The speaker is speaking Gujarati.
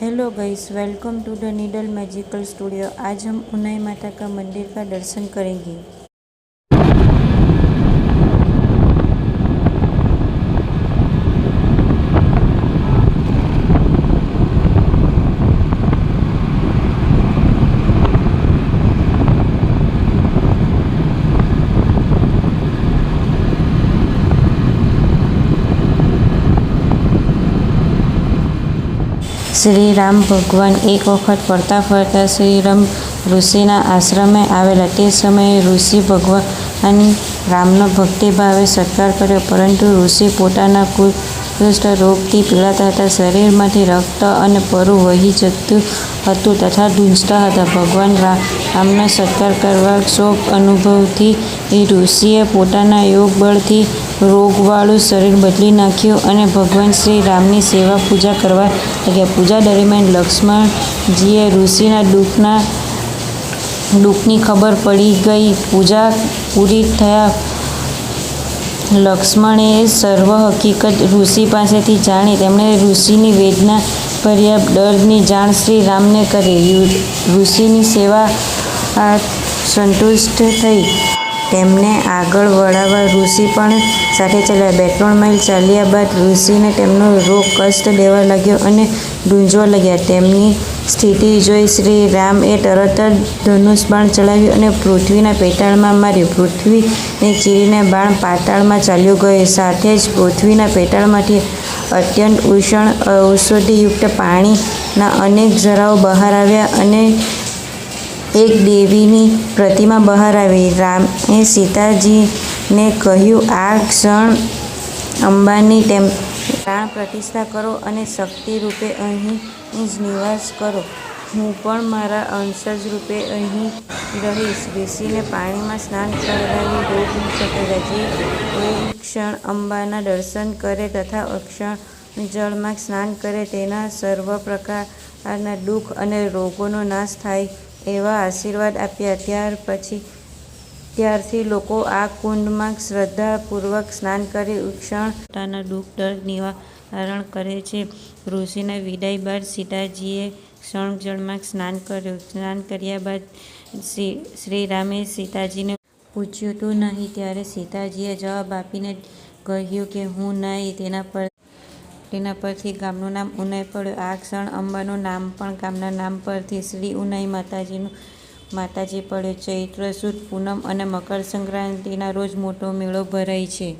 hello guys welcome to the needle magical studio आज हम उनाई माता का मंदिर का दर्शन करेंगे શ્રી રામ ભગવાન એક વખત ફરતા ફરતા શ્રી રામ ઋષિના આશ્રમે આવેલા. તે સમયે ઋષિ ભગવાન રામનો ભક્તિભાવે સત્કાર કર્યો, પરંતુ ઋષિ પોતાના કુષ્ઠ રોગથી પીડાતા હતા. શરીરમાંથી રક્ત અને પરુ વહી જતું હતું તથા ધૂંજતા હતા. ભગવાન રામનો સત્કાર કરવા શોક અનુભવથી ઋષિએ પોતાના યોગ બળથી રોગવાળું શરીર બદલી નાખ્યું અને ભગવાન શ્રી રામની સેવા પૂજા કરવા લાગ્યા. પૂજા દરમિયાન લક્ષ્મણજીએ ઋષિના દુઃખના, દુઃખની ખબર પડી ગઈ. પૂજા પૂરી થયા. લક્ષ્મણે સર્વ હકીકત ઋષિ પાસેથી જાણી તેમણે ઋષિની વેદના ભર્યા દર્દની જાણ શ્રી રામને કરી. ઋષિની સેવા સંતુષ્ટ થઈ. તેમને આગળ વળાવવા ઋષિ પણ સાથે ચાલ્યા. બે ત્રણ માઇલ ચાલ્યા બાદ ઋષિને તેમનો રોગ કષ્ટ દેવા લાગ્યો અને ડૂંઝવા લાગ્યા. તેમની સ્થિતિ જોઈ શ્રી રામએ તરત જ ધનુષ બાણ ચલાવ્યું અને પૃથ્વીના પેટાળમાં માર્યું. પૃથ્વીને ચીરીને બાણ પાતાળમાં ચાલ્યો ગયો. સાથે જ પૃથ્વીના પેટાળમાંથી અત્યંત ઉષ્ણ ઔષધિયુક્ત પાણીના અનેક ઝરાઓ બહાર આવ્યા અને એક દેવીની પ્રતિમા બહાર આવી. રામે સીતાજીને કહ્યું, આ ક્ષણ અંબાની પ્રાણ પ્રતિષ્ઠા કરો અને શક્તિ રૂપે અહીં જ નિવાસ કરો. હું પણ મારા અંશજ રૂપે અહીં રહીશ. ઋષિને પાણીમાં સ્નાન કરવાની રોગ શકેલા જે કોઈ ક્ષણ અંબાના દર્શન કરે તથા અક્ષણ જળમાં સ્નાન કરે. તેના સર્વ પ્રકારના દુઃખ અને રોગોનો નાશ થાય એવા આશીર્વાદ આપ્યા. ત્યાર પછી, ત્યારથી લોકો આ કુંડમાં શ્રદ્ધાપૂર્વક સ્નાન કરી ઉક્ષણ પોતાના દુઃખ, દર્દ, નિવારણ કરે છે. ઋષિના વિદાય બાદ સીતાજીએ ક્ષણ જળમાં સ્નાન કર્યું. સ્નાન કર્યા બાદ શ્રી રામે સીતાજીને પૂછ્યું, તું નહીં? ત્યારે સીતાજીએ જવાબ આપીને કહ્યું કે, હું નહીં, તેના પરથી ગામનું નામ ઉનાઈ પડ્યું આ ક્ષણ અંબાનું નામ પણ ગામના નામ પરથી શ્રી ઉનાઈ માતાજીનું, માતાજી પડ્યું ચૈત્ર સુદ પૂનમ અને મકર સંક્રાંતિના રોજ મોટો મેળો ભરાય છે.